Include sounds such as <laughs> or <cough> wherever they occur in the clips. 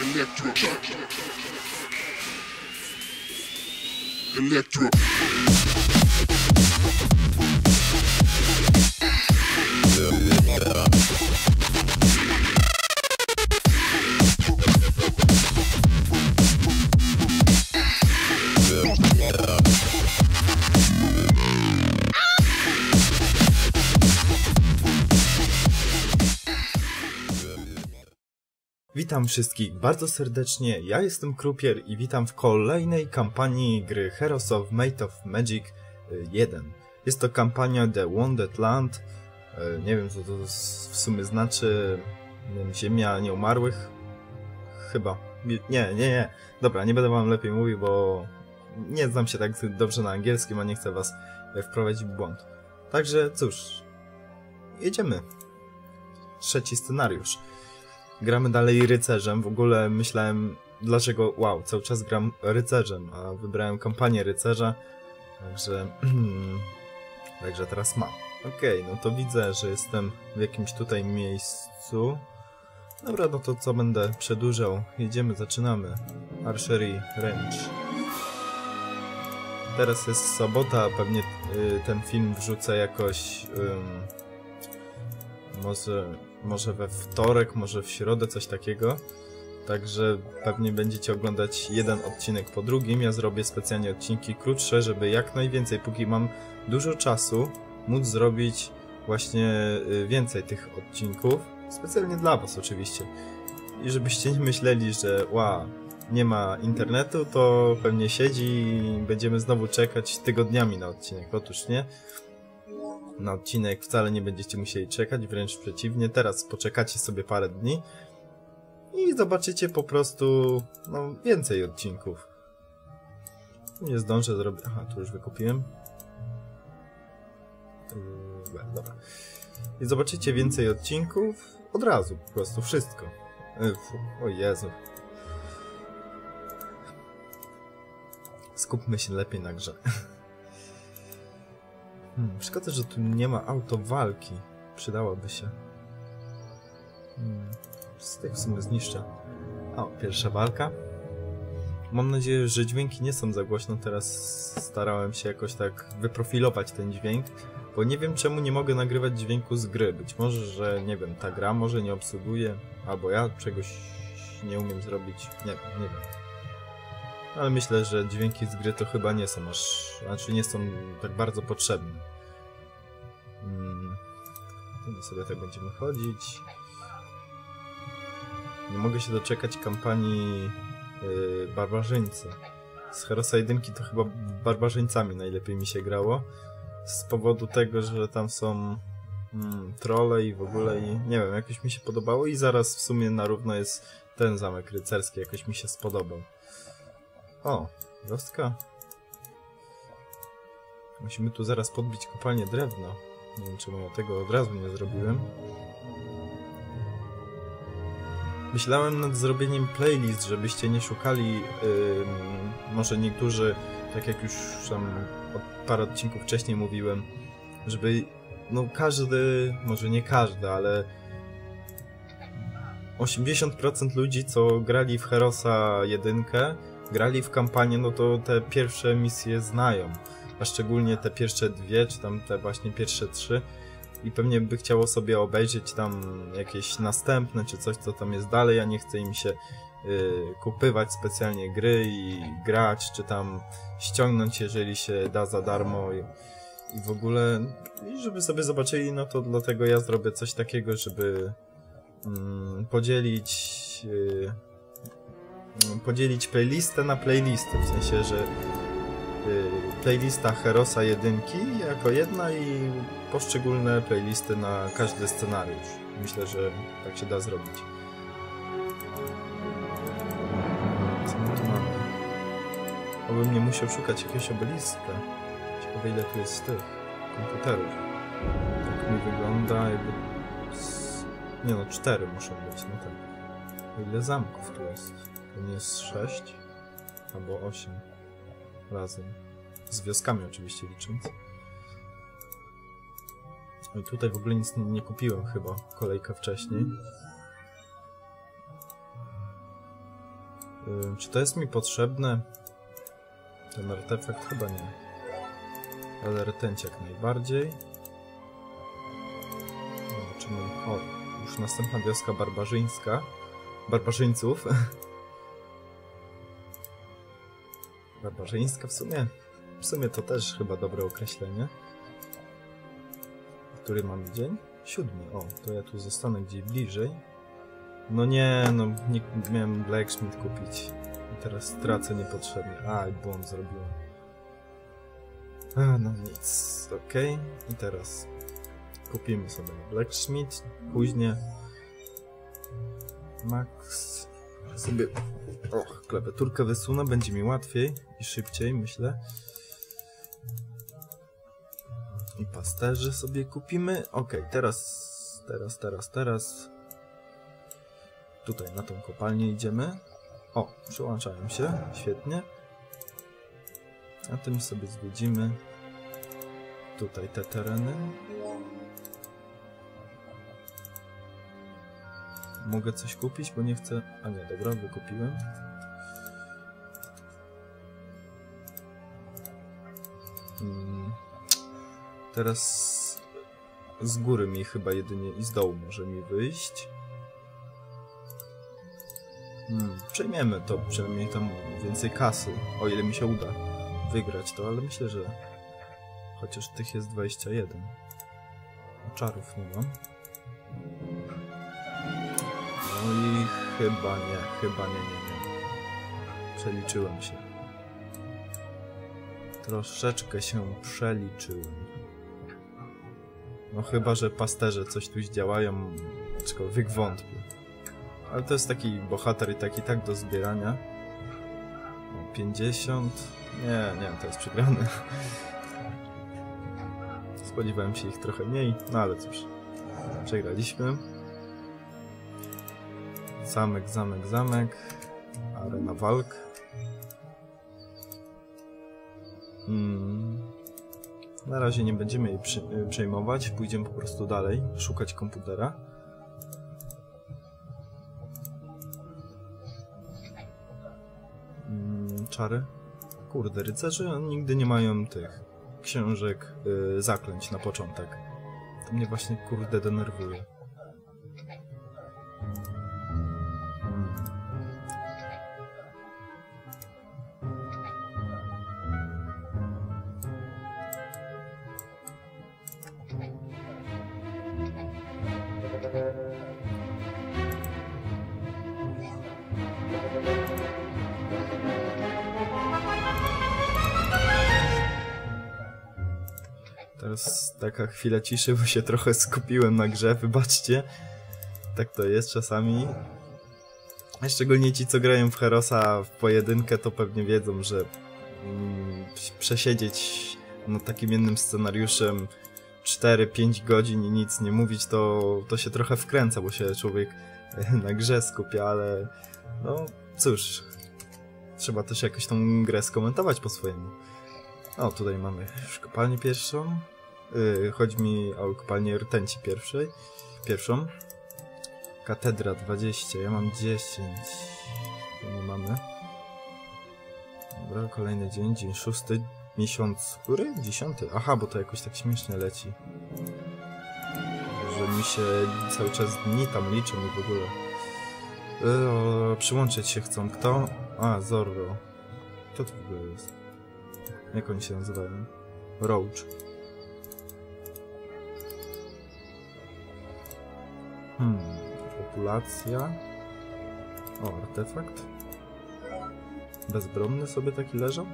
Electro. Electro. Witam wszystkich bardzo serdecznie, ja jestem Krupier i witam w kolejnej kampanii gry Heroes of Might of Magic y, 1. Jest to kampania The Wounded Land, y, nie wiem co to w sumie znaczy, wiem, Ziemia Nieumarłych? Chyba. Nie, nie, nie, dobra, nie będę wam lepiej mówił, bo nie znam się tak dobrze na angielskim, a nie chcę was y, wprowadzić w błąd. Także cóż, jedziemy. Trzeci scenariusz gramy dalej rycerzem. W ogóle myślałem, dlaczego, wow, cały czas gram rycerzem, a wybrałem kampanię rycerza, także, <clears throat> także teraz mam. Okej, no to widzę, że jestem w jakimś tutaj miejscu. Dobra, no to co będę przedłużał? Jedziemy, zaczynamy. Archery Range. Teraz jest sobota, pewnie y, ten film wrzucę jakoś... ym, może, może we wtorek, może w środę, coś takiego. Także pewnie będziecie oglądać jeden odcinek po drugim. Ja zrobię specjalnie odcinki krótsze, żeby jak najwięcej, póki mam dużo czasu, móc zrobić właśnie y, więcej tych odcinków. Specjalnie dla Was oczywiście. I żebyście nie myśleli, że ła, nie ma internetu, to pewnie siedzi i będziemy znowu czekać tygodniami na odcinek. Otóż nie na odcinek wcale nie będziecie musieli czekać, wręcz przeciwnie, teraz poczekacie sobie parę dni i zobaczycie po prostu no, więcej odcinków. Nie zdążę zrobić... Aha, tu już wykupiłem. Yy, dobra. I zobaczycie więcej odcinków od razu, po prostu wszystko. Yy, o Jezu. Skupmy się lepiej na grze. <laughs> Hmm, szkoda, że tu nie ma autowalki. Przydałaby się. Hmm, z tych w sumie zniszczę. O, pierwsza walka. Mam nadzieję, że dźwięki nie są za głośno. Teraz starałem się jakoś tak wyprofilować ten dźwięk, bo nie wiem czemu nie mogę nagrywać dźwięku z gry. Być może, że nie wiem, ta gra może nie obsługuje, albo ja czegoś nie umiem zrobić. Nie nie wiem. Ale myślę, że dźwięki z gry to chyba nie są aż, znaczy nie są tak bardzo potrzebne. Mm. My sobie tak będziemy chodzić. Nie mogę się doczekać kampanii yy, Barbarzyńcy. Z Herosa 1 to chyba Barbarzyńcami najlepiej mi się grało. Z powodu tego, że tam są mm, trolle i w ogóle i nie wiem, jakoś mi się podobało i zaraz w sumie na równo jest ten zamek rycerski, jakoś mi się spodobał. O, rostka. Musimy tu zaraz podbić kopalnię drewna. Nie wiem, czemu ja tego od razu nie zrobiłem. Myślałem nad zrobieniem playlist, żebyście nie szukali. ym, może niektórzy, tak jak już tam od parę odcinków wcześniej mówiłem, żeby. No, każdy, może nie każdy, ale 80% ludzi, co grali w Herosa 1, grali w kampanię, no to te pierwsze misje znają. A szczególnie te pierwsze dwie, czy tam te właśnie pierwsze trzy. I pewnie by chciało sobie obejrzeć tam jakieś następne, czy coś, co tam jest dalej, a nie chce im się y, kupywać specjalnie gry i grać, czy tam ściągnąć, jeżeli się da za darmo. I, i w ogóle, i żeby sobie zobaczyli, no to dlatego ja zrobię coś takiego, żeby mm, podzielić y, podzielić playlistę na playlisty, w sensie, że y, playlista Herosa 1 jako jedna i poszczególne playlisty na każdy scenariusz. Myślę, że tak się da zrobić. Co my tu mamy? Obym nie musiał szukać jakiegoś obeliska. Ciekawe ile tu jest tych komputerów. Tak mi wygląda jakby... Nie no, cztery muszą być, no tak. Ile zamków tu jest? To nie jest sześć? Albo osiem razem. Z wioskami oczywiście licząc. I tutaj w ogóle nic nie kupiłem chyba kolejkę wcześniej. Czy to jest mi potrzebne? Ten artefakt chyba nie. Ale rtęć jak najbardziej. Zobaczymy. O, już następna wioska barbarzyńska. Barbarzyńców. <laughs> Barbarzyńska w sumie. W sumie to też chyba dobre określenie. Który mamy dzień? Siódmy. O, to ja tu zostanę gdzieś bliżej. No nie, no nie miałem Blacksmith kupić. I teraz stracę niepotrzebnie. Aj, błąd zrobiłem. A, no nic, okej. Okay. I teraz kupimy sobie Blacksmith, później Max sobie och, klawiaturkę wysunę, będzie mi łatwiej i szybciej, myślę. I pasterzy sobie kupimy. Ok, teraz, teraz, teraz, teraz. Tutaj na tą kopalnię idziemy. O, przyłączają się, świetnie. A tym sobie zwiedzimy tutaj te tereny. Mogę coś kupić, bo nie chcę... A nie, dobra, wykupiłem. Hmm. Teraz z góry mi chyba jedynie i z dołu może mi wyjść. Hmm, przejmiemy to, przynajmniej tam więcej kasy, o ile mi się uda wygrać to, ale myślę, że chociaż tych jest 21. Czarów nie mam. No i chyba nie, chyba nie, nie, nie. Przeliczyłem się. Troszeczkę się przeliczyłem. No chyba, że pasterze coś tu zdziałają, aczkolwiek wątpię. Ale to jest taki bohater i taki tak do zbierania. 50... Nie, nie, to jest przegrany. Spodziewałem się ich trochę mniej, no ale cóż. Przegraliśmy. Zamek, zamek, zamek. Arena walk. Hmm. Na razie nie będziemy jej y, przejmować, pójdziemy po prostu dalej, szukać komputera. Hmm, czary? Kurde, rycerze nigdy nie mają tych książek y, zaklęć na początek. To mnie właśnie kurde denerwuje. Taka chwila ciszy, bo się trochę skupiłem na grze, wybaczcie. Tak to jest czasami. Szczególnie ci, co grają w Herosa w pojedynkę, to pewnie wiedzą, że mm, przesiedzieć nad takim jednym scenariuszem 4-5 godzin i nic nie mówić, to, to się trochę wkręca, bo się człowiek <laughs> na grze skupia, ale no cóż, trzeba też jakoś tą grę skomentować po swojemu. O, tutaj mamy już kopalnię pierwszą. Yy, chodzi mi o kopalnię rtęci pierwszej. Pierwszą. Katedra 20, ja mam 10. To nie mamy. Dobra, kolejny dzień, dzień szósty, miesiąc, który? Dziesiąty? Aha, bo to jakoś tak śmiesznie leci. Że mi się cały czas dni tam liczą i w ogóle. Yy, przyłączyć się chcą. Kto? A, Zorro. Kto to w ogóle jest? Jak oni się nazywają? Roach. Hmm, populacja. O, artefakt. Bezbronny sobie taki leżał?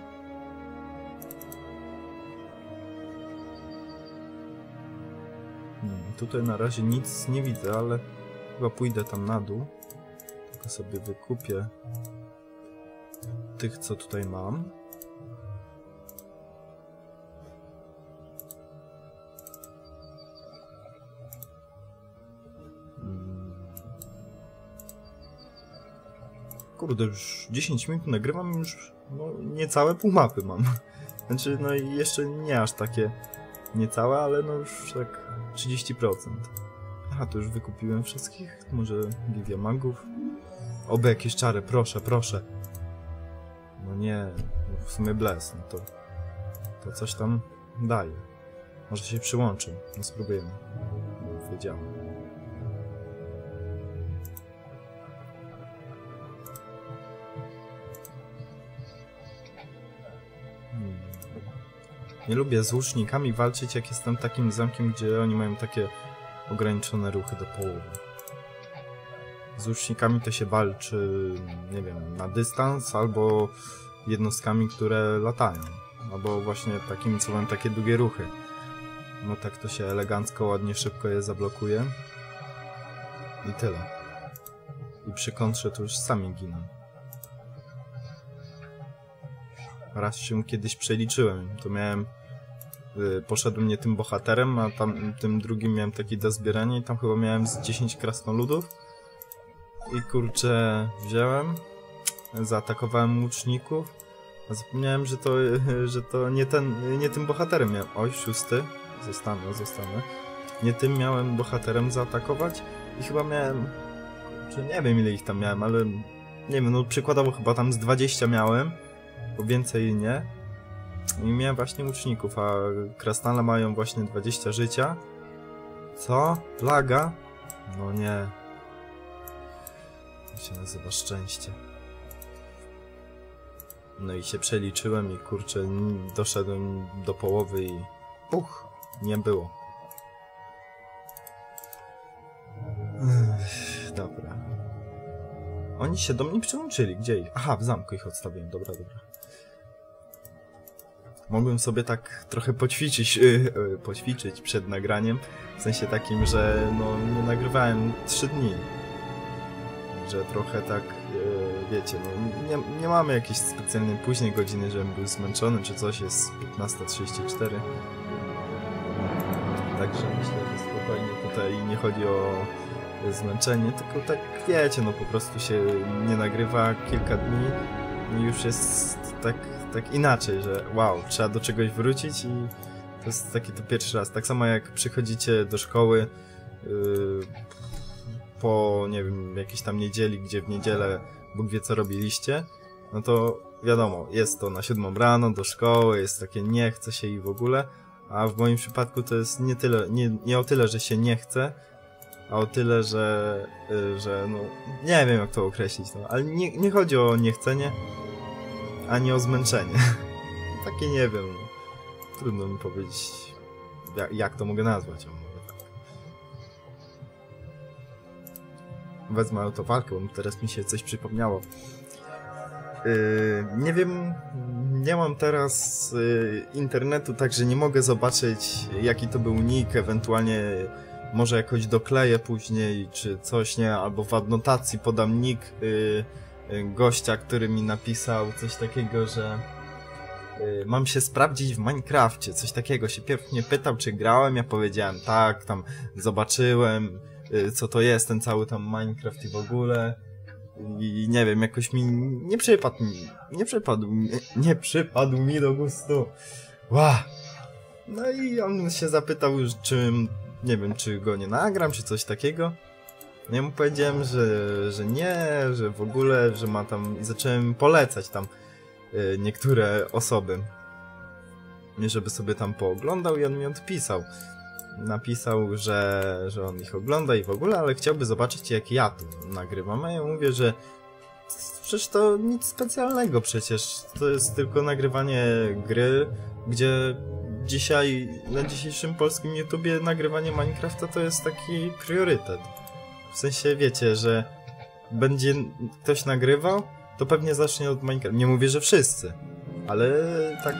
Hmm, tutaj na razie nic nie widzę, ale chyba pójdę tam na dół. Tylko sobie wykupię tych, co tutaj mam. Kurde, już 10 minut nagrywam, już no, niecałe pół mapy mam. <laughs> Znaczy, no i jeszcze nie aż takie niecałe, ale no już tak 30%. Aha, to już wykupiłem wszystkich. Może Livia Magów. Oby jakieś czary, proszę, proszę. No nie, no w sumie bles, no to... To coś tam daje. Może się przyłączy, no spróbujemy. Wiedziałem. Nie lubię z łucznikami walczyć, jak jestem takim zamkiem, gdzie oni mają takie ograniczone ruchy do połowy. Z łucznikami to się walczy, nie wiem, na dystans albo jednostkami, które latają. Albo właśnie takimi, co mają takie długie ruchy. No tak to się elegancko, ładnie, szybko je zablokuje. I tyle. I przy kontrze to już sami giną. Raz się kiedyś przeliczyłem. To miałem... Y, poszedłem nie tym bohaterem, a tam tym drugim miałem taki do zbierania i tam chyba miałem z 10 krasnoludów. I kurczę, wziąłem, zaatakowałem łuczników, a zapomniałem, że to, <laughs> że to nie, ten, nie tym bohaterem miałem. Oj, szósty, zostanę, zostanę. Nie tym miałem bohaterem zaatakować i chyba miałem, czy nie wiem ile ich tam miałem, ale nie wiem, no przykładowo chyba tam z 20 miałem, bo więcej nie. I miałem właśnie łuczników, a krasnale mają właśnie 20 życia. Co? Plaga? No nie, to się nazywa szczęście. No i się przeliczyłem i kurczę, doszedłem do połowy i puch, nie było. Dobra. Oni się do mnie przyłączyli, gdzie ich? Aha, w zamku ich odstawiłem, dobra, dobra. Mogłem sobie tak trochę poćwiczyć, yy, yy, poćwiczyć przed nagraniem, w sensie takim, że no, nie nagrywałem 3 dni że trochę tak, e, wiecie, no, nie, nie mamy jakiejś specjalnej później godziny, żebym był zmęczony czy coś, jest 15.34. Także myślę, że spokojnie tutaj nie chodzi o zmęczenie, tylko tak, wiecie, no po prostu się nie nagrywa kilka dni i już jest tak, tak inaczej, że wow, trzeba do czegoś wrócić i to jest taki to pierwszy raz. Tak samo jak przychodzicie do szkoły, yy, po, nie wiem, jakiejś tam niedzieli, gdzie w niedzielę Bóg wie co robiliście, no to wiadomo, jest to na siódmą rano do szkoły, jest takie nie chce się i w ogóle, a w moim przypadku to jest nie tyle, nie, nie o tyle, że się nie chce, a o tyle, że, y, że no, nie wiem jak to określić, no, ale nie, nie chodzi o niechcenie, ani o zmęczenie. <laughs> Takie nie wiem, no. trudno mi powiedzieć, jak, jak to mogę nazwać. wezmę autowalkę, bo teraz mi się coś przypomniało. Yy, nie wiem, nie mam teraz yy, internetu, także nie mogę zobaczyć jaki to był nick, ewentualnie może jakoś dokleję później, czy coś, nie, albo w adnotacji podam nick yy, gościa, który mi napisał coś takiego, że yy, mam się sprawdzić w Minecrafcie, coś takiego, się pierw mnie pytał, czy grałem, ja powiedziałem tak, tam zobaczyłem, Y, co to jest, ten cały tam Minecraft i w ogóle. I nie wiem, jakoś mi nie przypadł nie przypadł nie przypadł mi do gustu. Ła! No i on się zapytał, czy, nie wiem, czy go nie nagram, czy coś takiego. No ja mu powiedziałem, że, że nie, że w ogóle, że ma tam, i zacząłem polecać tam y, niektóre osoby. Żeby sobie tam pooglądał i on mi odpisał napisał, że, że on ich ogląda i w ogóle, ale chciałby zobaczyć jak ja to nagrywam. A ja mówię, że przecież to nic specjalnego przecież. To jest tylko nagrywanie gry, gdzie dzisiaj, na dzisiejszym polskim YouTubie nagrywanie Minecrafta to jest taki priorytet. W sensie wiecie, że będzie ktoś nagrywał, to pewnie zacznie od Minecraft. Nie mówię, że wszyscy, ale tak,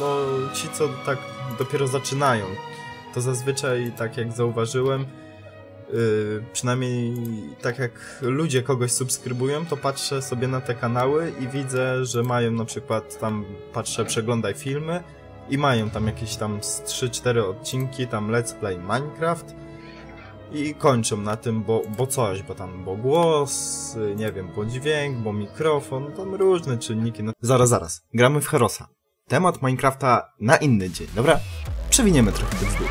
no ci co tak dopiero zaczynają, to zazwyczaj, tak jak zauważyłem, yy, przynajmniej tak jak ludzie kogoś subskrybują, to patrzę sobie na te kanały i widzę, że mają na przykład tam, patrzę, przeglądaj filmy i mają tam jakieś tam 3-4 odcinki, tam Let's Play Minecraft i kończą na tym, bo, bo coś, bo tam, bo głos, nie wiem, bo dźwięk, bo mikrofon, tam różne czynniki. No. Zaraz, zaraz, gramy w Herosa. Temat Minecrafta na inny dzień, dobra? Przewiniemy trochę do wzdłuż.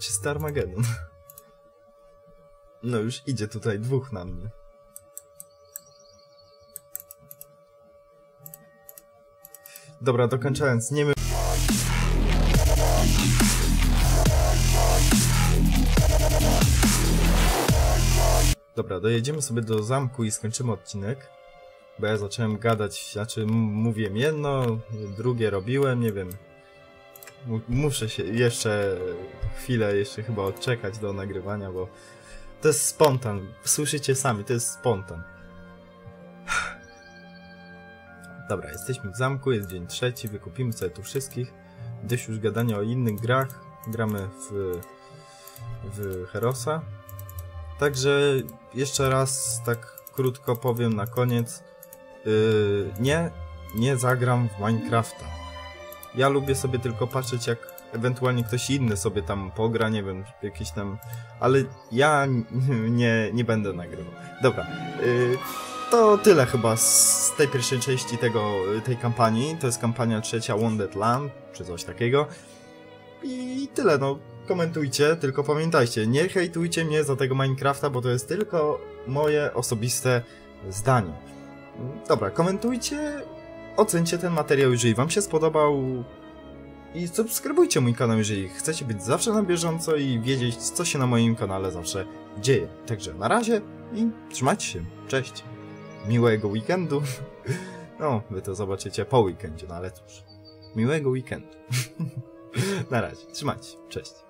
Czysty no już idzie tutaj dwóch na mnie. Dobra, dokończając, nie my... Dobra, dojedziemy sobie do zamku i skończymy odcinek. Bo ja zacząłem gadać, znaczy mówiłem jedno, drugie robiłem, nie wiem. Mu- Muszę się jeszcze chwilę jeszcze chyba odczekać do nagrywania, bo to jest spontan. Słyszycie sami, to jest spontan. Dobra, jesteśmy w zamku, jest dzień trzeci, wykupimy sobie tu wszystkich. Gdzieś już gadanie o innych grach. Gramy w, w Herosa. Także jeszcze raz tak krótko powiem na koniec. Yy, nie, nie zagram w Minecrafta. Ja lubię sobie tylko patrzeć, jak ewentualnie ktoś inny sobie tam pogra, nie wiem, jakiś tam. Ale ja <laughs> nie, nie będę nagrywał. Dobra. Yy, to tyle chyba z tej pierwszej części tego, tej kampanii. To jest kampania trzecia Wounded Land, czy coś takiego. I tyle, no. Komentujcie, tylko pamiętajcie, nie hejtujcie mnie za tego Minecrafta, bo to jest tylko moje osobiste zdanie. Dobra, komentujcie, ocencie ten materiał, jeżeli wam się spodobał i subskrybujcie mój kanał, jeżeli chcecie być zawsze na bieżąco i wiedzieć, co się na moim kanale zawsze dzieje. Także na razie i trzymajcie się. Cześć. Miłego weekendu. <laughs> No, wy to zobaczycie po weekendzie, no ale cóż. Miłego weekendu. <laughs> na razie. Trzymajcie się. Cześć.